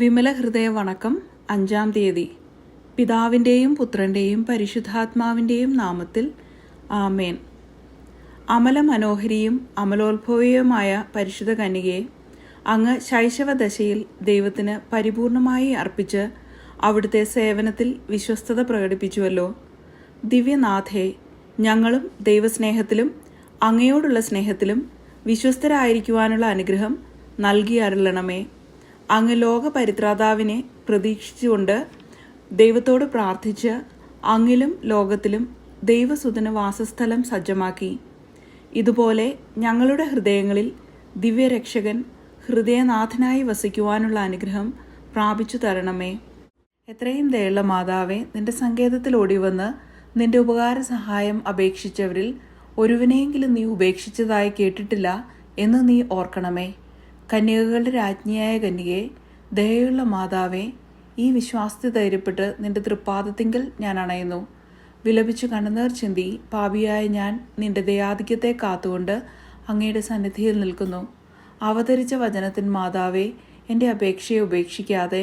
വിമല ഹൃദയ വണക്കം അഞ്ചാം തീയതി. പിതാവിന്റെയും പുത്രന്റെയും പരിശുദ്ധാത്മാവിന്റെയും നാമത്തിൽ ആമേൻ. അമല മനോഹരിയും അമലോത്ഭവിയുമായ പരിശുദ്ധ കന്യകയെ അങ്ങ് ശൈശവദശയിൽ ദൈവത്തിന് പരിപൂർണമായി അർപ്പിച്ച് അവിടുത്തെ സേവനത്തിൽ വിശ്വസ്തത പ്രകടിപ്പിച്ചുവല്ലോ. ദിവ്യനാഥേ ഞങ്ങളും ദൈവസ്നേഹത്തിലും അങ്ങയോടുള്ള സ്നേഹത്തിലും വിശ്വസ്തരായിരിക്കുവാനുള്ള അനുഗ്രഹം നൽകി അരുളണമേ. അങ്ങ് ലോക പരിത്രാതാവിനെ പ്രതീക്ഷിച്ചുകൊണ്ട് ദൈവത്തോട് പ്രാർത്ഥിച്ച് അങ്ങിലും ലോകത്തിലും ദൈവസുതന വാസസ്ഥലം സജ്ജമാക്കി. ഇതുപോലെ ഞങ്ങളുടെ ഹൃദയങ്ങളിൽ ദിവ്യരക്ഷകൻ ഹൃദയനാഥനായി വസിക്കുവാനുള്ള അനുഗ്രഹം പ്രാപിച്ചു തരണമേ. എത്രയും ദയുള്ള മാതാവേ നിന്റെ സങ്കേതത്തിൽ ഓടിവന്ന് നിന്റെ ഉപകാര സഹായം അപേക്ഷിച്ചവരിൽ ഒരുവനെയെങ്കിലും നീ ഉപേക്ഷിച്ചതായി കേട്ടിട്ടില്ല എന്ന് നീ ഓർക്കണമേ. കന്യകകളുടെ രാജ്ഞിയായ കന്യകയെ ദയയുള്ള മാതാവേ ഈ വിശ്വാസത്തെ ധൈര്യപ്പെട്ട് നിന്റെ തൃപ്പാദത്തിങ്കൽ ഞാൻ അണയുന്നു. വിലപിച്ചു കണ്ണുനീർ ചിന്തി പാപിയായ ഞാൻ നിന്റെ ദയാധിക്യത്തെ കാത്തുകൊണ്ട് അങ്ങയുടെ സന്നിധിയിൽ നിൽക്കുന്നു. അവതരിച്ച വചനത്തിൻ മാതാവേ എന്റെ അപേക്ഷയെ ഉപേക്ഷിക്കാതെ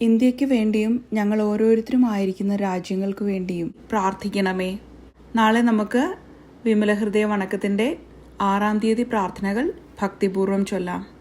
ഇന്ത്യയ്ക്ക് വേണ്ടിയും ഞങ്ങൾ ഓരോരുത്തരും ആയിരിക്കുന്ന രാജ്യങ്ങൾക്ക് വേണ്ടിയും പ്രാർത്ഥിക്കണമേ. നാളെ നമുക്ക് വിമലഹൃദയ വണക്കത്തിന്റെ ആറാം തീയതി പ്രാർത്ഥനകൾ ഭക്തിപൂർവം ചൊല്ലാം.